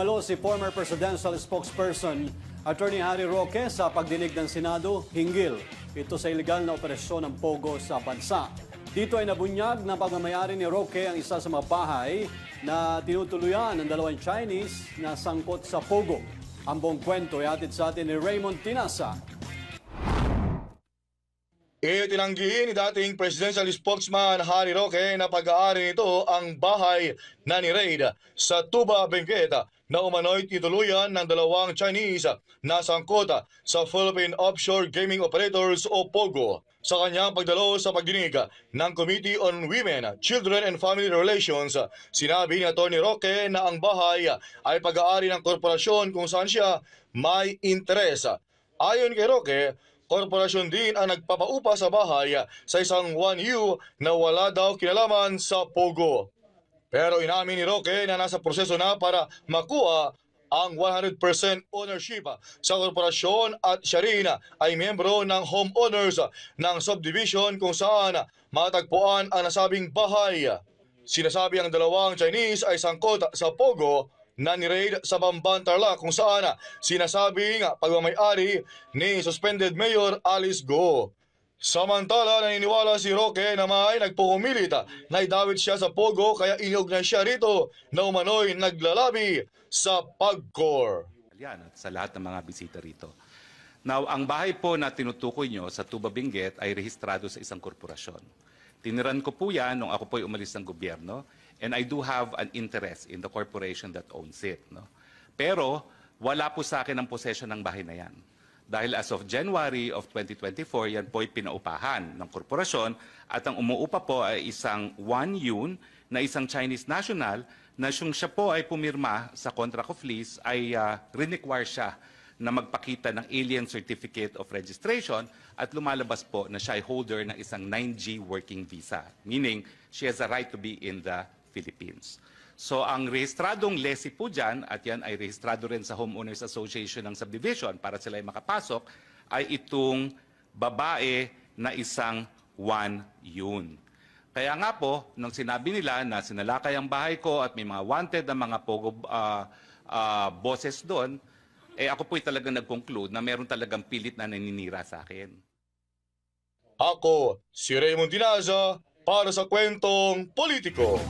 Dumalo si former presidential spokesperson Attorney Harry Roque sa pagdinig ng Senado hinggil ito sa ilegal na operasyon ng Pogo sa bansa. Dito ay nabunyag na pagmamayari ni Roque ang isa sa mga bahay na tinutuluyan ng dalawang Chinese na sangkot sa Pogo. Ang buong kwento ay atid sa atin ni Raymond Tinasa. Itinanggi ni dating presidential spokesman Harry Roque na pag-aari nito ang bahay na ni Raid sa Tuba, Benguet na umano'y tituluyan ng dalawang Chinese na sangkot sa Philippine Offshore Gaming Operators o POGO. Sa kanyang pagdalo sa pagdinig ng Committee on Women, Children and Family Relations, sinabi ni Atty. Roque na ang bahay ay pag-aari ng korporasyon kung saan siya may interes. Ayon kay Roque, korporasyon din ang nagpapaupa sa bahay sa isang 1U na wala daw kinalaman sa Pogo. Pero inamin ni Roque na nasa proseso na para makuha ang 100% ownership sa korporasyon at siya rin ay miyembro ng homeowners ng subdivision kung saan matagpuan ang nasabing bahay. Sinasabi ang dalawang Chinese ay sangkot sa Pogo na ni-raid sa Bamban Tarlac kung saan sinasabing pagmamayari ni suspended Mayor Alice Go. Samantala, naniniwala si Roque na may nagpukumilit na idawit siya sa Pogo kaya iniugnay siya rito na umano'y naglalabi sa PAGCOR. Yan sa lahat ng mga bisita rito. Now, ang bahay po na tinutukoy nyo sa Tuba Benguet ay rehistrado sa isang korporasyon. Tiniran ko po yan nung ako po ay umalis ng gobyerno and I do have an interest in the corporation that owns it. No? Pero wala po sa akin ang possession ng bahay na yan. Dahil as of January of 2024, yan po ay pinaupahan ng korporasyon at ang umuupa po ay isang Wan Yun na isang Chinese national na siyang siya po ay pumirma sa contract of lease ay uh, require siya na magpakita ng alien certificate of registration at lumalabas po na siya ay holder ng isang 9G working visa. Meaning, she has a right to be in the Philippines. So ang rehistradong lessee po dyan, at yan ay rehistrado rin sa Homeowners Association ng Subdivision para sila ay makapasok, ay itong babae na isang one yun. Kaya nga po, nung sinabi nila na sinalakay ang bahay ko at may mga wanted na mga pogo ah, ah, bosses doon, eh ako po'y talagang nag-conclude na meron talagang pilit na naninira sa akin. Ako, si Raymond Dinaza, para sa kwentong politiko.